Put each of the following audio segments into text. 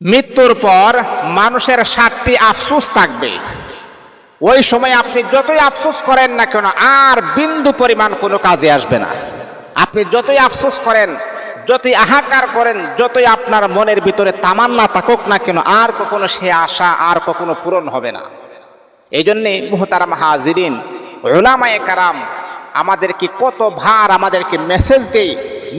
মৃত্যুর পর মানুষের সাতটি আফসোস থাকবে। ওই সময় আপনি যতই আফসোস করেন না কেন, আর বিন্দু পরিমাণ কোনো কাজে আসবে না। আপনি যতই আফসোস করেন, যতই আহাকার করেন, যতই আপনার মনের ভিতরে তামান্না থাকুক না কেন, আর কখনো সে আশা আর কখনো পূরণ হবে না। এই জন্যে মুহতারাম হাজিরিন ওলামায়ে কারাম, আমাদেরকে কত ভার আমাদেরকে মেসেজ দেই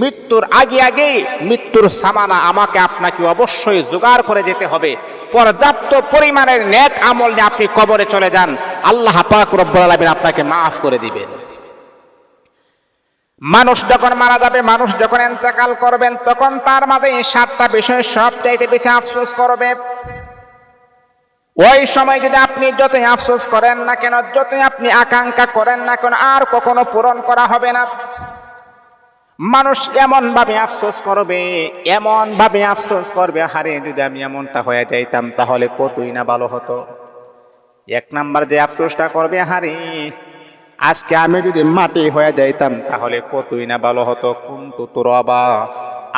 মৃত্যুর আগে আগে মৃত্যুর সামানা আমাকে আপনাকে অবশ্যই জোগাড় করে যেতে হবে। পর্যাপ্ত পরিমাণের নেক আমল নিয়ে আপনি কবরে চলে যান। আল্লাহ পাক রব্বুল আলামিন আপনাকে মাফ করে দিবেন। মানুষ যখন মারা যাবে, মানুষ যখন এন্তেকাল করবেন, তখন তার মাঝে এই সাতটা বিষয় সব চাইতে বেশি আফসোস করবে। ওই সময় যদি আপনি যতই আফসোস করেন না কেন, যতই আপনি আকাঙ্ক্ষা করেন না কেন, আর কখনো পূরণ করা হবে না। মানুষ এমন ভাবে আফসোস করবে এমন ভাবে আফসোস করবে হারে যদি আমি এমনটা হয়ে যাইতাম তাহলে কতই না ভালো হতো। এক নাম্বার যে আফসোসটা করবে হারে আজকে আমি যদি মাটি হয়ে যাইতাম তাহলে কতই না ভালো হতো। কিন্তু তোর অবা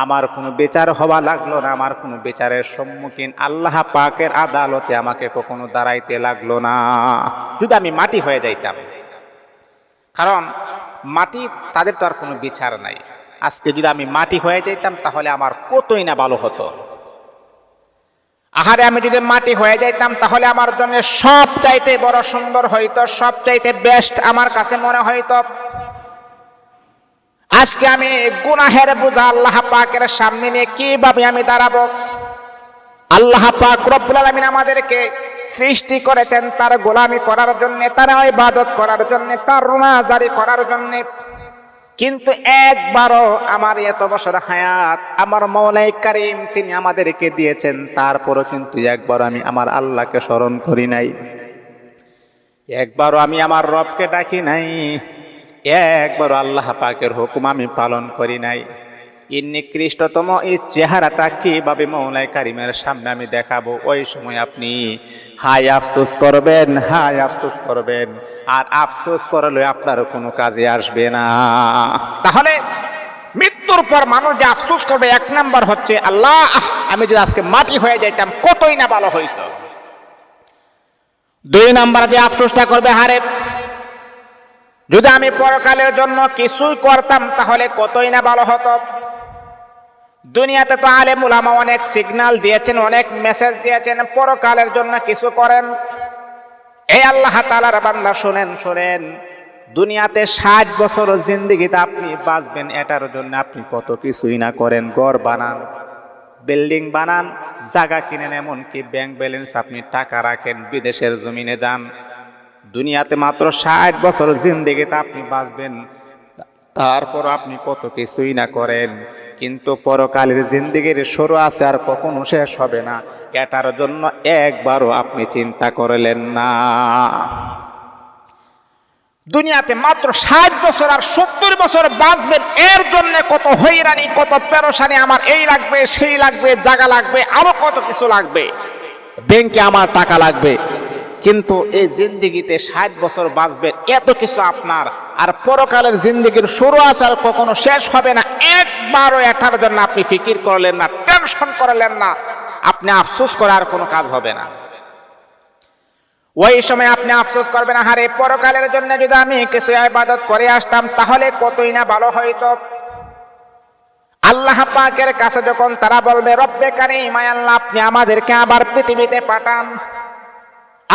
আমার কোনো বিচার হওয়া লাগল না, আমার কোনো বিচারের সম্মুখীন আল্লাহ পাকের আদালতে আমাকে কখনো দাঁড়াইতে লাগল না। যদি আমি মাটি হয়ে যাইতাম কারণ মাটি তাদের তো আর কোনো বিচার নাই। আজকে যদি আমি মাটি হয়ে যাইতাম, তাহলে আমার কতই না ভালো হতো। আহারে আমি যদি মাটি হয়ে যাইতাম, তাহলে আমার জন্য সব চাইতে বড় সুন্দর হইতো সব চাইতে বেস্ট আমার কাছে মনে হইতো। আজকে আমি গুনাহের বোঝা আল্লাহ পাকের সামনে নিয়ে কীভাবে আমি দাঁড়াবো? আল্লাহ পাক রব্বুল আলামিন আমাদেরকে সৃষ্টি করেছেন তার গোলামি করার জন্য, তার ইবাদত করার জন্য, তার রোনাজারি করার জন্য। কিন্তু একবারও আমার এত বছর হায়াত, আমার মৌলাই কারিম তিনি আমাদেরকে দিয়েছেন, তারপরও কিন্তু একবার আমি আমার আল্লাহকে স্মরণ করি নাই। একবারও আমি আমার রবকে ডাকি নাই, একবারও আল্লাহ পাকের হুকুম আমি পালন করি নাই। এই নিকৃষ্টতম এই চেহারাটা কীভাবে মৌলাই কারিমের সামনে আমি দেখাবো। ওই সময় আপনি হাই আফসোস করবেন হাই আফসোস করবেন, আর আফসোস করলে আপনার কোনো কাজে আসবে না। তাহলে মৃত্যুর পর মানুষ যে আফসোস করবে, এক নাম্বার হচ্ছে আল্লাহ, আমি যদি আজকে মাটি হয়ে যাইতাম, কতই না ভালো হইত। দুই নাম্বার যে আফসোসটা করবে, হারে, যদি আমি পরকালের জন্য কিছুই করতাম, তাহলে কতই না ভালো হতো। দুনিয়াতে তো আলেম উলামা অনেক সিগন্যাল দিয়েছেন, অনেক মেসেজ দিয়েছেন, পরকালের জন্য কিছু করেন। এই আল্লাহ তালার বান্দা শোনেন শোনেন, দুনিয়াতে ষাট বছর জিন্দিগিতে আপনি বাঁচবেন, এটার জন্য আপনি কত কিছুই না করেন, ঘর বানান বিল্ডিং বানান, জায়গা কিনেন, এমনকি ব্যাংক ব্যালেন্স আপনি টাকা রাখেন, বিদেশের জমিনে যান। দুনিয়াতে মাত্র ষাট বছর জিন্দিগিতে আপনি বাঁচবেন তারপর আপনি কত কিছুই না করেন। কিন্তু পরকালের জিন্দিগির শুরু আছে আর কখনো শেষ হবে না। এটার জন্য একবারও আপনি চিন্তা করলেন না। দুনিয়াতে মাত্র ষাট বছর আর সত্তর বছর বাঁচবেন, এর জন্য কত হইরানি, কত পেরোসানি আমার এই লাগবে, সেই লাগবে জায়গা লাগবে, আরও কত কিছু লাগবে। ব্যাংকে আমার টাকা লাগবে, কিন্তু এই জিন্দিগিতে ষাট বছর বাঁচবে এত কিছু আপনার। আর পরকালের জিন্দিগির শুরু আছে আর কখনো শেষ হবে না একবারও এটার জন্য আপনি ফিকির করলেন না টেনশন করলেন না, আপনি আফসোস করার কোনো কাজ হবে না। ওই সময় আপনি আফসোস করবেন হারে পরকালের জন্য যদি আমি কিছু ইবাদত করে আসতাম, তাহলে কতই না ভালো হইতো। আল্লাহ পাকের কাছে যখন তারা বলবে, রব্বে কারিম আল্লাহ, আপনি আমাদেরকে আবার পৃথিবীতে পাঠান।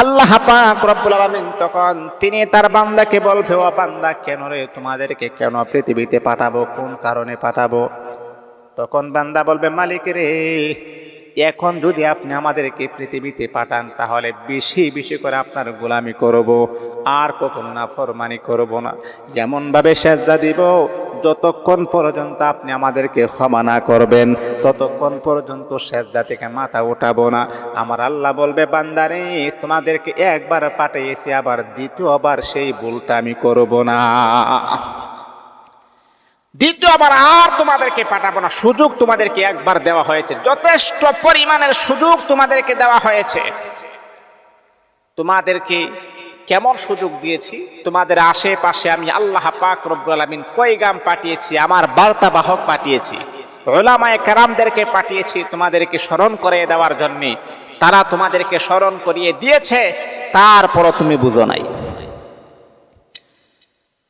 আল্লাহ পাক রব্বুল আলামিন তখন তিনি তার বান্দাকে বলবে, ও বান্দা, কেন রে তোমাদেরকে কেন পৃথিবীতে পাঠাবো? কোন কারণে পাঠাবো? তখন বান্দা বলবে, মালিক রে এখন যদি আপনি আমাদেরকে পৃথিবীতে পাঠান, তাহলে বেশি বেশি করে আপনার গোলামি করব, আর কখনো না ফরমানি করব না। যেমনভাবে সেজদা দিব, যতক্ষণ পর্যন্ত আপনি আমাদেরকে ক্ষমা না করবেন, ততক্ষণ পর্যন্ত সেজদা থেকে মাথা উঠাবো না। আমার আল্লাহ বলবে, বান্দারে, তোমাদেরকে একবার পাঠিয়েছি, আবার দ্বিতীয়বার সেই ভুলটা আমি করব না। দ্বিতীয়বার আর তোমাদেরকে পাঠাবো না। সুযোগ তোমাদেরকে একবার দেওয়া হয়েছে। যথেষ্ট পরিমাণের সুযোগ তোমাদেরকে দেওয়া হয়েছে। তোমাদেরকে কেমন সুযোগ দিয়েছি? তোমাদের আশেপাশে আমি আল্লাহ পাক রব্বুল আলামিন পাঠিয়েছি, আমার বার্তা বাহক পাঠিয়েছি। ওলামায় কেরামদেরকে পাঠিয়েছি তোমাদেরকে স্মরণ করে দেওয়ার জন্যে। তারা তোমাদেরকে স্মরণ করিয়ে দিয়েছে, তারপরও তুমি বুঝো নাই।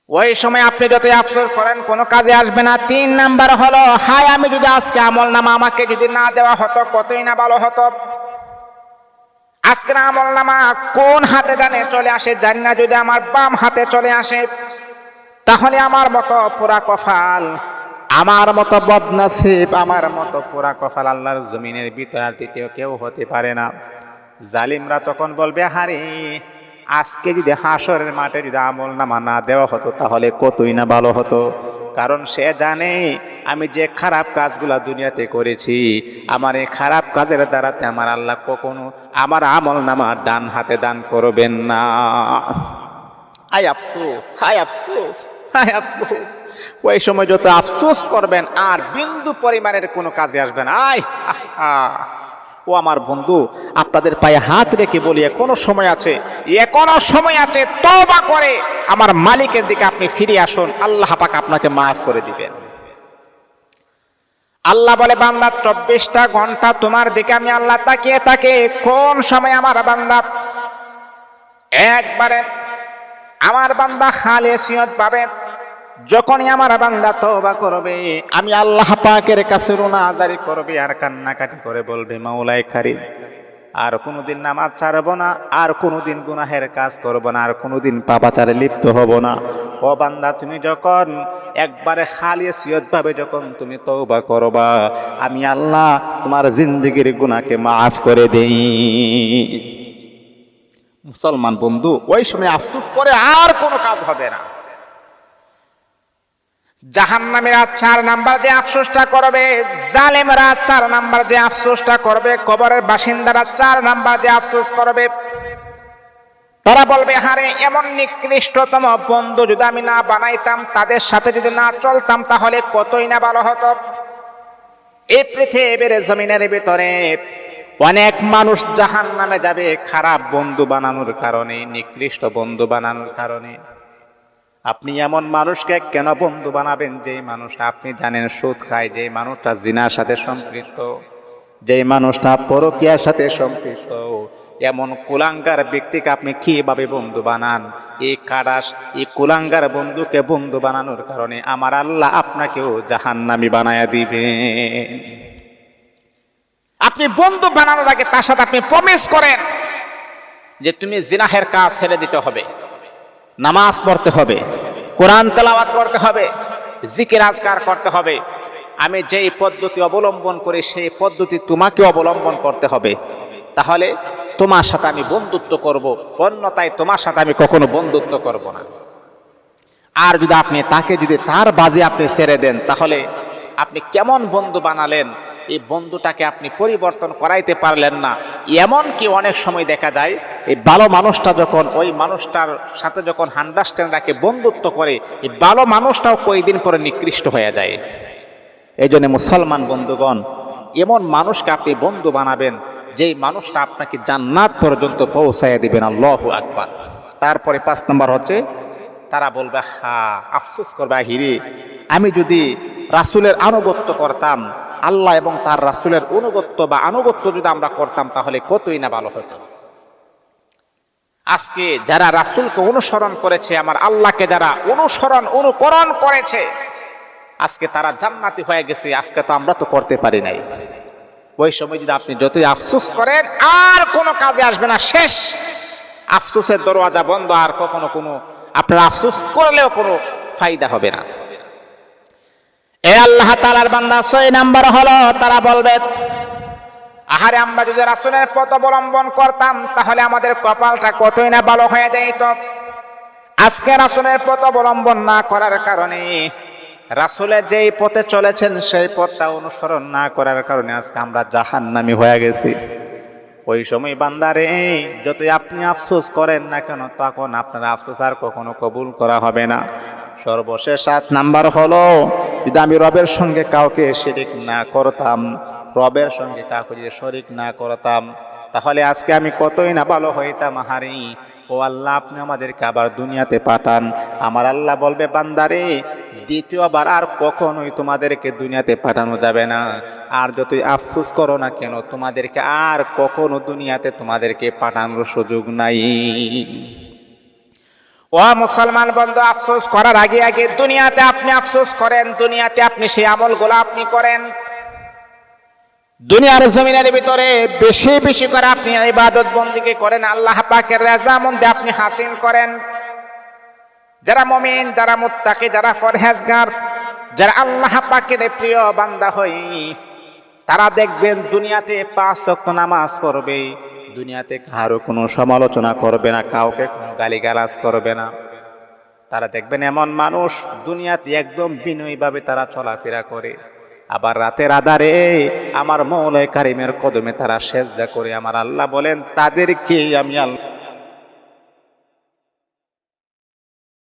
ওই সময় আপনি যতই আফসোস করেন, কোনো কাজে আসবে না। তিন নাম্বার হলো, হায়, আমি যদি আজকে আমল নামা আমাকে যদি না দেওয়া হতো, কতই না ভালো হতো? আজকের আমল নামা কোন হাতে জানে চলে আসে, জানি না যদি আমার বাম হাতে চলে আসে। তাহলে আমার মতো পুরা কফাল আমার মতো বদনাসিব, আমার মতো পুরা কফাল আল্লাহর জমিনের ভিতর আর দ্বিতীয় কেউ হতে পারে না। জালিমরা তখন বলবে, হারে আজকে যদি হাসরের মাঠে যদি আমল নামা না দেওয়া হতো, তাহলে কতই না ভালো হতো? কারণ সে জানে, আমি যে খারাপ কাজগুলা দুনিয়াতে করেছি, আমার এই খারাপ কাজের দ্বারাতে আমার আল্লাহ কখনো আমার আমল নামা ডান হাতে দান করবেন না। আই আফসোস হাই আফসোস হাই আফসোস। ওই সময় যত আফসোস করবেন, আর বিন্দু পরিমাণের কোনো কাজে আসবে না। আয়। ও আমার বন্ধু, আপনাদের পায়ে হাত রেখে বলি, এখনও সময় আছে। এখনও সময় আছে তবা করে আমার মালিকের দিকে আপনি ফিরে আসুন। আল্লাহ পাক আপনাকে মাফ করে দিবেন। আল্লাহ বলে, বান্দা, চব্বিশটা ঘণ্টা তোমার দিকে আমি আল্লাহ তাকিয়ে তাকে কোন সময় আমার বান্দা একবারে আমার বান্দা খালে সিয়ত পাবে? যখনই আমার বান্দা তওবা করবে, আমি আল্লাহ পাকের কাছে রোনাজারি করবে আর কান্নাকাটি করে বলবে মাওলাই কারিম, আর কোনোদিন নামাজ ছাড়বো না, আর কোনোদিন গুনাহের কাজ করব না, আর কোনোদিন পাপাচারে লিপ্ত হব না। ও বান্দা, তুমি যখন একবারে খালি সিয়ত ভাবে যখন তুমি তওবা করবা, আমি আল্লাহ তোমার জিন্দগির গুনাহকে মাফ করে দেই। মুসলমান বন্ধু, ওই সময় আফসুস করে আর কোনো কাজ হবে না। জাহান্নামীরা চার নাম্বার যে আফসোসটা করবে, জালেমরা চার নাম্বার যে আফসোসটা করবে, কবরের বাসিন্দারা চার নাম্বার যে আফসোস করবে। তারা বলবে, হারে, এমন নিকৃষ্টতম বন্ধু যদি আমি না বানাইতাম, তাদের সাথে যদি না চলতাম, তাহলে কতই না ভালো হতো? এই পৃথিবীর জমিনের ভিতরে অনেক মানুষ জাহান নামে যাবে খারাপ বন্ধু বানানোর কারণে, নিকৃষ্ট বন্ধু বানানোর কারণে। আপনি এমন মানুষকে কেন বন্ধু বানাবেন? যে মানুষটা আপনি জানেন সুদ খায় যে মানুষটা জিনার সাথে সম্পৃক্ত যে মানুষটা পরকিয়ার সাথে সম্পৃক্ত, এমন কুলাঙ্গার ব্যক্তিকে আপনি কীভাবে বন্ধু বানান? এই কারাস এই কুলাঙ্গার বন্ধুকে বন্ধু বানানোর কারণে আমার আল্লাহ আপনাকেও জাহান্নামি বানায়া দিবে। আপনি বন্ধু বানানোর আগে তার সাথে আপনি প্রমিস করেন যে তুমি জিনাহের কাজ ছেড়ে দিতে হবে, নামাজ পড়তে হবে। কোরআন তেলাওয়াত করতে হবে, জিকির আজকার করতে হবে। আমি যেই পদ্ধতি অবলম্বন করি, সেই পদ্ধতি তোমাকে অবলম্বন করতে হবে। তাহলে তোমার সাথে আমি বন্ধুত্ব করব অন্যতায় তোমার সাথে আমি কখনো বন্ধুত্ব করব না। আর যদি আপনি তাকে, যদি তার বাজে আপনি ছেড়ে দেন, তাহলে আপনি কেমন বন্ধু বানালেন? এই বন্ধুটাকে আপনি পরিবর্তন করাইতে পারলেন না। এমন কি অনেক সময় দেখা যায়, এই ভালো মানুষটা যখন, ওই মানুষটার সাথে যখন আন্ডারস্ট্যান্ড রাখে বন্ধুত্ব করে, এই ভালো মানুষটাও কয়েকদিন পরে নিকৃষ্ট হয়ে যায়। এই জন্য মুসলমান বন্ধুগণ, এমন মানুষকে আপনি বন্ধু বানাবেন, যেই মানুষটা আপনাকে জান্নাত পর্যন্ত পৌঁছাইয়া দিবেন, আল্লাহ আকবার। তারপরে পাঁচ নম্বর হচ্ছে, তারা বলবে, হা, আফসোস করবে হিরে আমি যদি রাসুলের আনুগত্য করতাম। আল্লাহ এবং তার রাসুলের অনুগত্য বা আনুগত্য যদি আমরা করতাম, তাহলে কতই না ভালো হতো। আজকে যারা রাসুলকে অনুসরণ করেছে, আমার আল্লাহকে যারা অনুসরণ, অনুকরণ করেছে, আজকে তারা জান্নাতি হয়ে গেছে, আজকে তো আমরা তো করতে পারি নাই। ওই সময় যদি আপনি যতই আফসুস করেন, আর কোনো কাজে আসবে না, শেষ। আফসুসের দরওয়াজা বন্ধ, আর কখনো কোনো আপনার আফসুস করলেও কোনো ফায়দা হবে না। এ আল্লাহ তালার বান্দা ছয় নাম্বার হলো, তারা বলবে, আহারে আমরা যদি রাসুলের পথ অবলম্বন করতাম, তাহলে আমাদের কপালটা কতই না ভালো হয়ে যাইত? আজকে রাসুলের পথ অবলম্বন না করার কারণে রাসুলের যেই পথে চলেছেন, সেই পথটা অনুসরণ না করার কারণে আজকে আমরা জাহান্নামি হয়ে গেছি। ওই সময় বান্দারে যতই আপনি আফসোস করেন না কেন, তখন আপনার আফসোস আর কখনো কবুল করা হবে না। সর্বশেষ সাত নাম্বার হলো, যদি আমি রবের সঙ্গে কাউকে শিরিক না করতাম, রবের সঙ্গে কাউকে যদি শরিক না করতাম, তাহলে আজকে আমি কতই না ভালো হইতাম হারি ও আল্লাহ, আপনি আমাদেরকে আবার দুনিয়াতে পাঠান। আমার আল্লাহ বলবে, বান্দারে, দ্বিতীয়বার আর কখনোই তোমাদেরকে দুনিয়াতে পাঠানো যাবে না। আর যতই আফসোস করো না কেন, তোমাদেরকে আর কখনো দুনিয়াতে তোমাদেরকে পাঠানোর সুযোগ নাই। ও মুসলমান বন্ধু, আফসোস করার আগে আগে দুনিয়াতে আপনি আফসোস করেন, দুনিয়াতে আপনি সেই আমলগুলো আপনি করেন। দুনিয়ার জমিনের ভিতরে বেশি বেশি করে আপনি ইবাদত বন্দিকে করেন, আল্লাহ পাকের রেজামন্দে আপনি হাসিল করেন। যারা মমিন, যারা মুত্তাকি, যারা ফরহেজগার যারা আল্লাহ পাকের প্রিয় বান্দা হই, তারা দেখবেন দুনিয়াতে পাঁচ শক্ত নামাজ পড়বে। দুনিয়াতে কারও কোনো সমালোচনা করবে না, কাউকে কোনো গালিগালাজ করবে না। তারা দেখবেন এমন মানুষ, দুনিয়াতে একদম বিনয়ীভাবে তারা চলাফেরা করে। আবার রাতের আধারে আমার মৌলয় কারিমের কদমে তারা সেজদা করে আমার আল্লাহ বলেন তাদেরকে আমি আল্লাহ